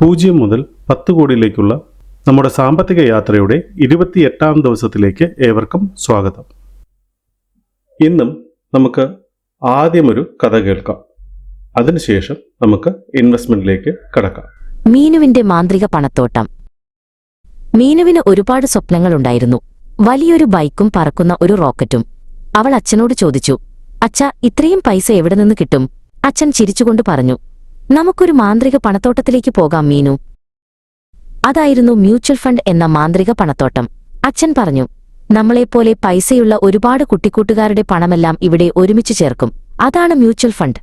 പൂജ്യം മുതൽ പത്ത് കോടിയിലേക്കുള്ള നമ്മുടെ സാമ്പത്തിക യാത്രയുടെ ഇരുപത്തിയെട്ടാം ദിവസത്തിലേക്ക് ഏവർക്കും സ്വാഗതം. ഇന്നും നമുക്ക് ആദ്യമൊരു കഥ കേൾക്കാം. അതിനുശേഷം നമുക്ക് ഇൻവെസ്റ്റ്മെന്റിലേക്ക് കടക്കാം. മീനുവിന്റെ മാന്ത്രിക പണത്തോട്ടം. മീനുവിന് ഒരുപാട് സ്വപ്നങ്ങളുണ്ടായിരുന്നു. വലിയൊരു ബൈക്കും പറക്കുന്ന ഒരു റോക്കറ്റും. അവൾ അച്ഛനോട് ചോദിച്ചു അച്ഛ ഇത്രയും പൈസ എവിടെ നിന്ന് കിട്ടും? അച്ഛൻ ചിരിച്ചുകൊണ്ട് പറഞ്ഞു നമുക്കൊരു മാന്ത്രിക പണത്തോട്ടത്തിലേക്ക് പോകാം മീനു. അതായിരുന്നു മ്യൂച്വൽ ഫണ്ട് എന്ന മാന്ത്രിക പണത്തോട്ടം. അച്ഛൻ പറഞ്ഞു നമ്മളെപ്പോലെ പൈസയുള്ള ഒരുപാട് കുട്ടിക്കൂട്ടുകാരുടെ പണമെല്ലാം ഇവിടെ ഒരുമിച്ച് ചേർക്കും. അതാണ് മ്യൂച്വൽ ഫണ്ട്.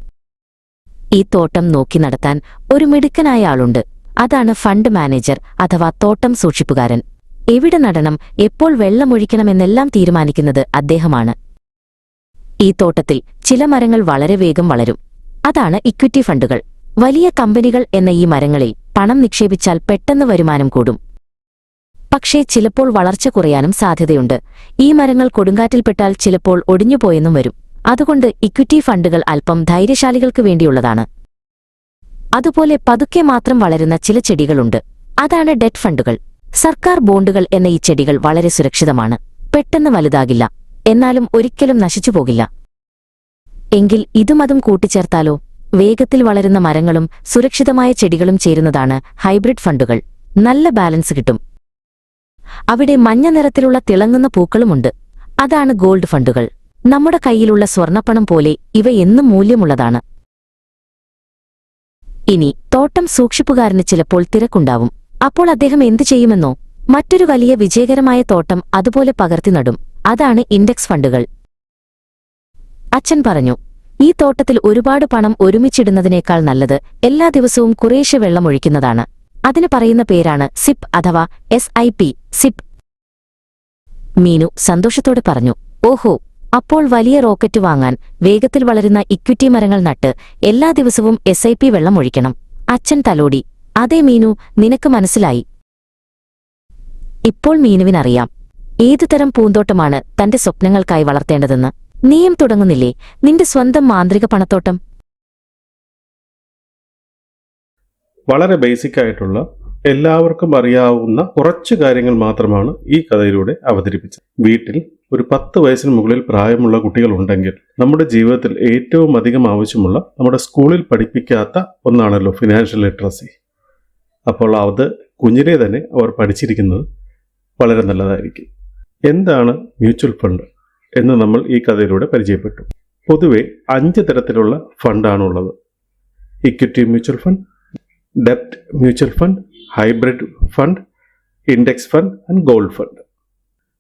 ഈ തോട്ടം നോക്കി നടത്താൻ ഒരു മിടുക്കനായ ആളുണ്ട്. അതാണ് ഫണ്ട് മാനേജർ അഥവാ തോട്ടം സൂക്ഷിപ്പുകാരൻ. എവിടെ നടണം എപ്പോൾ വെള്ളമൊഴിക്കണമെന്നെല്ലാം തീരുമാനിക്കുന്നത് അദ്ദേഹമാണ്. ഈ തോട്ടത്തിൽ ചില മരങ്ങൾ വളരെ വേഗം വളരും. അതാണ് ഇക്വിറ്റി ഫണ്ടുകൾ. വലിയ കമ്പനികൾ എന്ന ഈ മരങ്ങളിൽ പണം നിക്ഷേപിച്ചാൽ പെട്ടെന്ന് വരുമാനം കൂടും. പക്ഷേ ചിലപ്പോൾ വളർച്ച കുറയാനും സാധ്യതയുണ്ട്. ഈ മരങ്ങൾ കൊടുങ്കാറ്റിൽപ്പെട്ടാൽ ചിലപ്പോൾ ഒടിഞ്ഞുപോയെന്നും വരും. അതുകൊണ്ട് ഇക്വിറ്റി ഫണ്ടുകൾ അല്പം ധൈര്യശാലികൾക്ക് വേണ്ടിയുള്ളതാണ്. അതുപോലെ പതുക്കെ മാത്രം വളരുന്ന ചില ചെടികളുണ്ട്. അതാണ് ഡെറ്റ് ഫണ്ടുകൾ. സർക്കാർ ബോണ്ടുകൾ എന്ന ഈ ചെടികൾ വളരെ സുരക്ഷിതമാണ്. പെട്ടെന്ന് വലുതാകില്ല. എന്നാലും ഒരിക്കലും നശിച്ചുപോകില്ല. എങ്കിൽ ഇതുമതും കൂട്ടിച്ചേർത്താലോ? വേഗത്തിൽ വളരുന്ന മരങ്ങളും സുരക്ഷിതമായ ചെടികളും ചേരുന്നതാണ് ഹൈബ്രിഡ് ഫണ്ടുകൾ. നല്ല ബാലൻസ് കിട്ടും. അവിടെ മഞ്ഞ നിറത്തിലുള്ള തിളങ്ങുന്ന പൂക്കളുമുണ്ട്. അതാണ് ഗോൾഡ് ഫണ്ടുകൾ. നമ്മുടെ കയ്യിലുള്ള സ്വർണപ്പണം പോലെ ഇവ എന്നും മൂല്യമുള്ളതാണ്. ഇനി തോട്ടം സൂക്ഷിപ്പുകാരന് ചിലപ്പോൾ തിരക്കുണ്ടാവും. അപ്പോൾ അദ്ദേഹം എന്തു ചെയ്യുമെന്നോ? മറ്റൊരു വലിയ വിജയകരമായ തോട്ടം അതുപോലെ പകർത്തി നടും. അതാണ് ഇൻഡെക്സ് ഫണ്ടുകൾ. അച്ഛൻ പറഞ്ഞു ഈ തോട്ടത്തിൽ ഒരുപാട് പണം ഒരുമിച്ചിടുന്നതിനേക്കാൾ നല്ലത് എല്ലാ ദിവസവും കുറേശ്ശെ വെള്ളം ഒഴിക്കുന്നതാണ്. അതിന് പറയുന്ന പേരാണ് സിപ്പ് അഥവാ S I P SIP. Meenu സന്തോഷത്തോടെ പറഞ്ഞു ഓഹോ അപ്പോൾ വലിയ റോക്കറ്റ് വാങ്ങാൻ വേഗത്തിൽ വളരുന്ന ഇക്വിറ്റി മരങ്ങൾ നട്ട് എല്ലാ ദിവസവും എസ് ഐ പി വെള്ളം ഒഴിക്കണം. അച്ഛൻ തലോടി അതേ മീനു നിനക്ക് മനസ്സിലായി. ഇപ്പോൾ മീനുവിനറിയാം ഏതുതരം പൂന്തോട്ടമാണ് തന്റെ സ്വപ്നങ്ങൾക്കായി വളർത്തേണ്ടതെന്ന്. നീയും തുടങ്ങുന്നില്ലേ? നിന്റെ സ്വന്തം മാന്ത്രിക പണത്തോട്ടം. വളരെ ബേസിക് ആയിട്ടുള്ള എല്ലാവർക്കും അറിയാവുന്ന കുറച്ച് കാര്യങ്ങൾ മാത്രമാണ് ഈ കഥയിലൂടെ അവതരിപ്പിച്ചത്. വീട്ടിൽ ഒരു പത്ത് വയസ്സിന് മുകളിൽ പ്രായമുള്ള കുട്ടികൾ ഉണ്ടെങ്കിൽ നമ്മുടെ ജീവിതത്തിൽ ഏറ്റവും അധികം ആവശ്യമുള്ള നമ്മുടെ സ്കൂളിൽ പഠിപ്പിക്കാത്ത ഒന്നാണല്ലോ ഫിനാൻഷ്യൽ ലിറ്ററസി അപ്പോൾ അത് കുഞ്ഞിനെ തന്നെ അവർ പഠിച്ചിരിക്കുന്നത് വളരെ നല്ലതായിരിക്കും. എന്താണ് മ്യൂച്വൽ ഫണ്ട് എന്ന് നമ്മൾ ഈ കഥയിലൂടെ പരിചയപ്പെട്ടു. പൊതുവെ അഞ്ച് തരത്തിലുള്ള ഫണ്ടാണുള്ളത്. Equity mutual fund ഡെപ്റ്റ് mutual fund hybrid fund index fund and gold fund.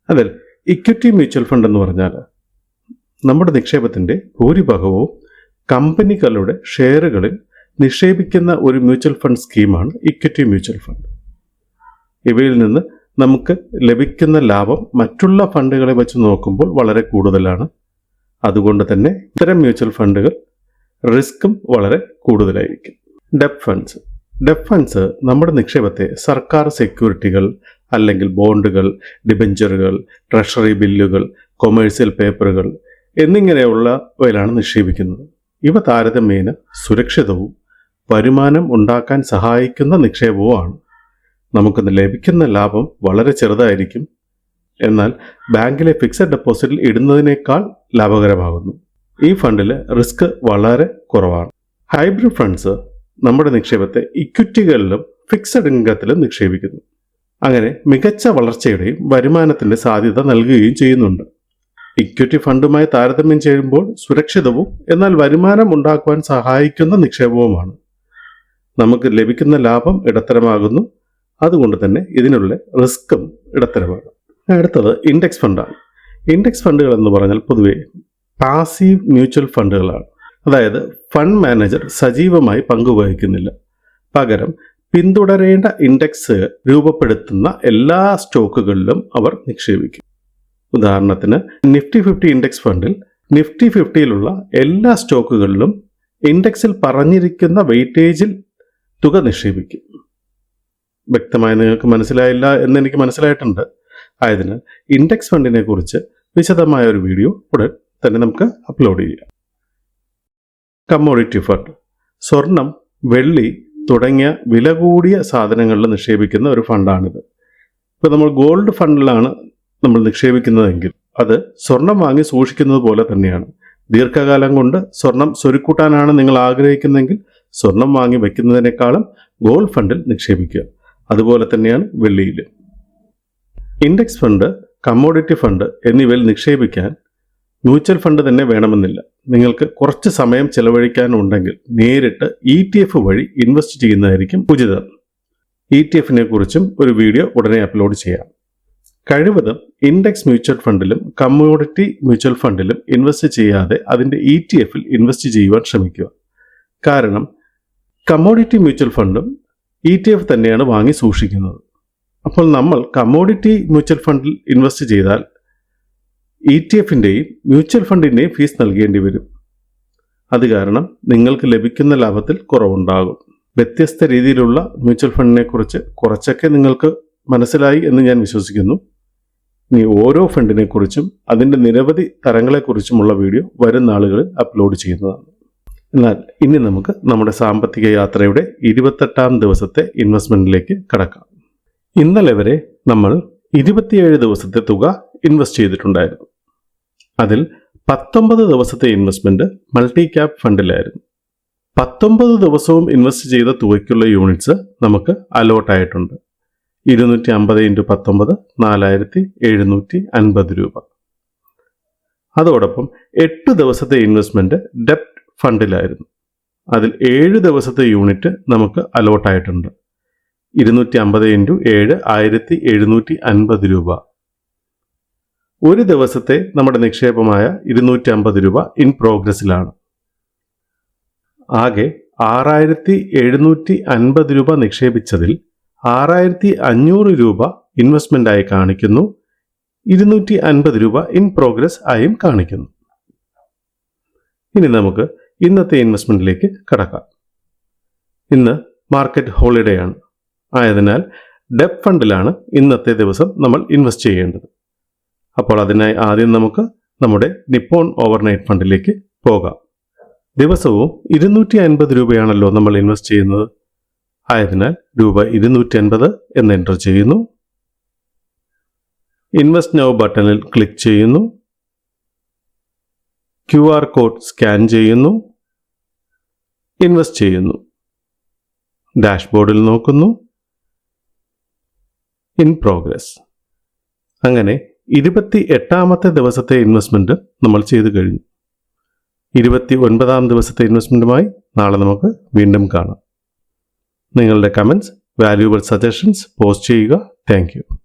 അതിൽ ഇക്വിറ്റി മ്യൂച്വൽ ഫണ്ട് എന്ന് പറഞ്ഞാൽ നമ്മുടെ നിക്ഷേപത്തിന്റെ ഭൂരിഭാഗവും കമ്പനികളുടെ ഷെയറുകളിൽ നിക്ഷേപിക്കുന്ന ഒരു മ്യൂച്വൽ ഫണ്ട് സ്കീമാണ് ഇക്വിറ്റി മ്യൂച്വൽ ഫണ്ട്. ഇവയിൽ നിന്ന് നമുക്ക് ലഭിക്കുന്ന ലാഭം മറ്റുള്ള ഫണ്ടുകളെ വെച്ച് നോക്കുമ്പോൾ വളരെ കൂടുതലാണ്. അതുകൊണ്ട് തന്നെ ഇത്തരം മ്യൂച്വൽ ഫണ്ടുകൾ റിസ്ക്കും വളരെ കൂടുതലായിരിക്കും. ഡെപ് ഫണ്ട്സ്. ഡെപ് ഫണ്ട്സ് നമ്മുടെ നിക്ഷേപത്തെ സർക്കാർ സെക്യൂരിറ്റികൾ അല്ലെങ്കിൽ ബോണ്ടുകൾ ഡിബഞ്ചറുകൾ ട്രഷറി ബില്ലുകൾ കൊമേഴ്സ്യൽ പേപ്പറുകൾ എന്നിങ്ങനെയുള്ളവയിലാണ് നിക്ഷേപിക്കുന്നത്. ഇവ താരതമ്യേന സുരക്ഷിതവും വരുമാനം ഉണ്ടാക്കാൻ സഹായിക്കുന്ന നിക്ഷേപവുമാണ്. നമുക്ക് ലഭിക്കുന്ന ലാഭം വളരെ ചെറുതായിരിക്കും. എന്നാൽ ബാങ്കിലെ ഫിക്സഡ് ഡെപ്പോസിറ്റിൽ ഇടുന്നതിനേക്കാൾ ലാഭകരമാകുന്നു. ഈ ഫണ്ടിൽ റിസ്ക് വളരെ കുറവാണ്. ഹൈബ്രിഡ് ഫണ്ട്സ് നമ്മുടെ നിക്ഷേപത്തെ ഇക്വിറ്റികളിലും ഫിക്സഡ് ഇൻകത്തിലും നിക്ഷേപിക്കുന്നു. അങ്ങനെ മികച്ച വളർച്ചയുടെയും വരുമാനത്തിന്റെ സാധ്യത നൽകുകയും ചെയ്യുന്നുണ്ട്. ഇക്വിറ്റി ഫണ്ടുമായി താരതമ്യം ചെയ്യുമ്പോൾ സുരക്ഷിതവും എന്നാൽ വരുമാനം ഉണ്ടാക്കുവാൻ സഹായിക്കുന്ന നിക്ഷേപവുമാണ്. നമുക്ക് ലഭിക്കുന്ന ലാഭം ഇടത്തരമാകുന്നു. അതുകൊണ്ട് തന്നെ ഇതിനുള്ള റിസ്ക്കും ഇടത്തരമാണ്. അടുത്തത് ഇൻഡെക്സ് ഫണ്ടാണ്. ഇൻഡെക്സ് ഫണ്ടുകൾ എന്ന് പറഞ്ഞാൽ പൊതുവെ പാസീവ് മ്യൂച്വൽ ഫണ്ടുകളാണ്. അതായത് ഫണ്ട് മാനേജർ സജീവമായി പങ്കുവഹിക്കുന്നില്ല പകരം പിന്തുടരേണ്ട ഇൻഡെക്സ് രൂപപ്പെടുത്തുന്ന എല്ലാ സ്റ്റോക്കുകളിലും അവർ നിക്ഷേപിക്കും. ഉദാഹരണത്തിന് നിഫ്റ്റി ഫിഫ്റ്റി ഇൻഡെക്സ് ഫണ്ടിൽ നിഫ്റ്റി ഫിഫ്റ്റിയിലുള്ള എല്ലാ സ്റ്റോക്കുകളിലും ഇൻഡെക്സിൽ പറഞ്ഞിരിക്കുന്ന വെയിറ്റേജിൽ തുക നിക്ഷേപിക്കും. വ്യക്തമായി നിങ്ങൾക്ക് മനസ്സിലായില്ല എന്ന് എനിക്ക് മനസ്സിലായിട്ടുണ്ട്. ആയതിനാൽ ഇൻഡെക്സ് ഫണ്ടിനെ കുറിച്ച് വിശദമായ ഒരു വീഡിയോ ഉടൻ തന്നെ നമുക്ക് അപ്ലോഡ് ചെയ്യാം. കമ്മോഡിറ്റി ഫണ്ട് സ്വർണം വെള്ളി തുടങ്ങിയ വില കൂടിയ സാധനങ്ങളിൽ നിക്ഷേപിക്കുന്ന ഒരു ഫണ്ടാണിത് ഇപ്പോൾ നമ്മൾ ഗോൾഡ് ഫണ്ടിലാണ് നമ്മൾ നിക്ഷേപിക്കുന്നതെങ്കിൽ അത് സ്വർണം വാങ്ങി സൂക്ഷിക്കുന്നത് പോലെ തന്നെയാണ്. ദീർഘകാലം കൊണ്ട് സ്വർണം സ്വരുക്കൂട്ടാനാണ് നിങ്ങൾ ആഗ്രഹിക്കുന്നതെങ്കിൽ സ്വർണം വാങ്ങി വയ്ക്കുന്നതിനേക്കാളും ഗോൾഡ് ഫണ്ടിൽ നിക്ഷേപിക്കുക. അതുപോലെ തന്നെയാണ് വെള്ളിയിൽ ഇൻഡെക്സ് ഫണ്ട് കമ്മോഡിറ്റി ഫണ്ട് എന്നിവയിൽ നിക്ഷേപിക്കാൻ മ്യൂച്വൽ ഫണ്ട് തന്നെ വേണമെന്നില്ല. നിങ്ങൾക്ക് കുറച്ച് സമയം ചെലവഴിക്കാനുണ്ടെങ്കിൽ നേരിട്ട് ഇ ടി എഫ് വഴി ഇൻവെസ്റ്റ് ചെയ്യുന്നതായിരിക്കും ഉചിതം. ഇ ടി എഫിനെ കുറിച്ചും ഒരു വീഡിയോ ഉടനെ അപ്ലോഡ് ചെയ്യാം. കഴിവതും ഇൻഡെക്സ് മ്യൂച്വൽ ഫണ്ടിലും കമ്മോഡിറ്റി മ്യൂച്വൽ ഫണ്ടിലും ഇൻവെസ്റ്റ് ചെയ്യാതെ അതിന്റെ ഇ ടി എഫിൽ ഇൻവെസ്റ്റ് ചെയ്യുവാൻ ശ്രമിക്കുക. കാരണം കമ്മോഡിറ്റി മ്യൂച്വൽ ഫണ്ടും ഇ ടി എഫ് തന്നെയാണ് വാങ്ങി സൂക്ഷിക്കുന്നത്. അപ്പോൾ നമ്മൾ കമ്മോഡിറ്റി മ്യൂച്വൽ ഫണ്ടിൽ ഇൻവെസ്റ്റ് ചെയ്താൽ ഇ ടി എഫിന്റെയും മ്യൂച്വൽ ഫണ്ടിന്റെയും ഫീസ് നൽകേണ്ടി വരും. അത് കാരണം നിങ്ങൾക്ക് ലഭിക്കുന്ന ലാഭത്തിൽ കുറവുണ്ടാകും. വ്യത്യസ്ത രീതിയിലുള്ള മ്യൂച്വൽ ഫണ്ടിനെ കുറിച്ച് കുറച്ചൊക്കെ നിങ്ങൾക്ക് മനസ്സിലായി എന്ന് ഞാൻ വിശ്വസിക്കുന്നു. ഇനി ഓരോ ഫണ്ടിനെക്കുറിച്ചും അതിന്റെ നിരവധി തരങ്ങളെക്കുറിച്ചുമുള്ള വീഡിയോ വരും നാളുകളിൽ അപ്ലോഡ് ചെയ്യുന്നതാണ്. എന്നാൽ ഇനി നമുക്ക് നമ്മുടെ സാമ്പത്തിക യാത്രയുടെ ഇരുപത്തെട്ടാം ദിവസത്തെ ഇൻവെസ്റ്റ്മെന്റിലേക്ക് കടക്കാം. ഇന്നലെ വരെ നമ്മൾ ഇരുപത്തിയേഴ് ദിവസത്തെ തുക ഇൻവെസ്റ്റ് ചെയ്തിട്ടുണ്ടായിരുന്നു. അതിൽ പത്തൊമ്പത് ദിവസത്തെ ഇൻവെസ്റ്റ്മെന്റ് മൾട്ടി ക്യാപ് ഫണ്ടിലായിരുന്നു പത്തൊമ്പത് ദിവസവും ഇൻവെസ്റ്റ് ചെയ്ത തുകയ്ക്കുള്ള യൂണിറ്റ്സ് നമുക്ക് അലോട്ടായിട്ടുണ്ട് ഇരുന്നൂറ്റി അമ്പത് ഇന്റു പത്തൊമ്പത് നാലായിരത്തി എഴുന്നൂറ്റി അൻപത് രൂപ. അതോടൊപ്പം എട്ട് ദിവസത്തെ ഇൻവെസ്റ്റ്മെന്റ് ഡെപ്റ്റ് ഫണ്ടിലായിരുന്നു. അതിൽ ഏഴ് ദിവസത്തെ യൂണിറ്റ് നമുക്ക് അലോട്ടായിട്ടുണ്ട് ഇരുന്നൂറ്റി അമ്പത് ഇന്റു ഏഴ് ആയിരത്തി എഴുന്നൂറ്റി അൻപത് രൂപ. ഒരു ദിവസത്തെ നമ്മുടെ നിക്ഷേപമായ ഇരുന്നൂറ്റി അമ്പത് രൂപ ഇൻ പ്രോഗ്രസ്സിലാണ് ആകെ ആറായിരത്തി എഴുന്നൂറ്റി അൻപത് രൂപ നിക്ഷേപിച്ചതിൽ ആറായിരത്തി അഞ്ഞൂറ് രൂപ ഇൻവെസ്റ്റ്മെന്റ് ആയി കാണിക്കുന്നു. ഇരുന്നൂറ്റി അൻപത് രൂപ ഇൻ പ്രോഗ്രസ് ആയും കാണിക്കുന്നു. ഇനി നമുക്ക് ഇന്നത്തെ ഇൻവെസ്റ്റ്മെന്റിലേക്ക് കടക്കാം. ഇന്ന് മാർക്കറ്റ് ഹോളിഡേ ആണ്. ആയതിനാൽ ഡെപ് ഫണ്ടിലാണ് ഇന്നത്തെ ദിവസം നമ്മൾ ഇൻവെസ്റ്റ് ചെയ്യേണ്ടത്. അപ്പോൾ അതിനായി ആദ്യം നമുക്ക് നമ്മുടെ നിപ്പോൺ ഓവർനൈറ്റ് ഫണ്ടിലേക്ക് പോകാം. ദിവസവും ഇരുന്നൂറ്റി അൻപത് രൂപയാണല്ലോ നമ്മൾ ഇൻവെസ്റ്റ് ചെയ്യുന്നത്. ആയതിനാൽ രൂപ ഇരുന്നൂറ്റി അൻപത് എന്ന് എന്റർ ചെയ്യുന്നു. ഇൻവെസ്റ്റ് നൗ ബട്ടണിൽ ക്ലിക്ക് ചെയ്യുന്നു. ക്യു ആർ കോഡ് സ്കാൻ ചെയ്യുന്നു ഇൻവെസ്റ്റ് ചെയ്യുന്നു. ഡാഷ്ബോർഡിൽ നോക്കുന്നു ഇൻ പ്രോഗ്രസ്. അങ്ങനെ ഇരുപത്തി എട്ടാമത്തെ ദിവസത്തെ ഇൻവെസ്റ്റ്മെന്റ് നമ്മൾ ചെയ്തു കഴിഞ്ഞു. ഇരുപത്തി ഒൻപതാം ദിവസത്തെ ഇൻവെസ്റ്റ്മെന്റുമായി നാളെ നമുക്ക് വീണ്ടും കാണാം. നിങ്ങളുടെ കമൻസ് വാല്യൂബിൾ സജഷൻസ് പോസ്റ്റ് ചെയ്യുക. താങ്ക്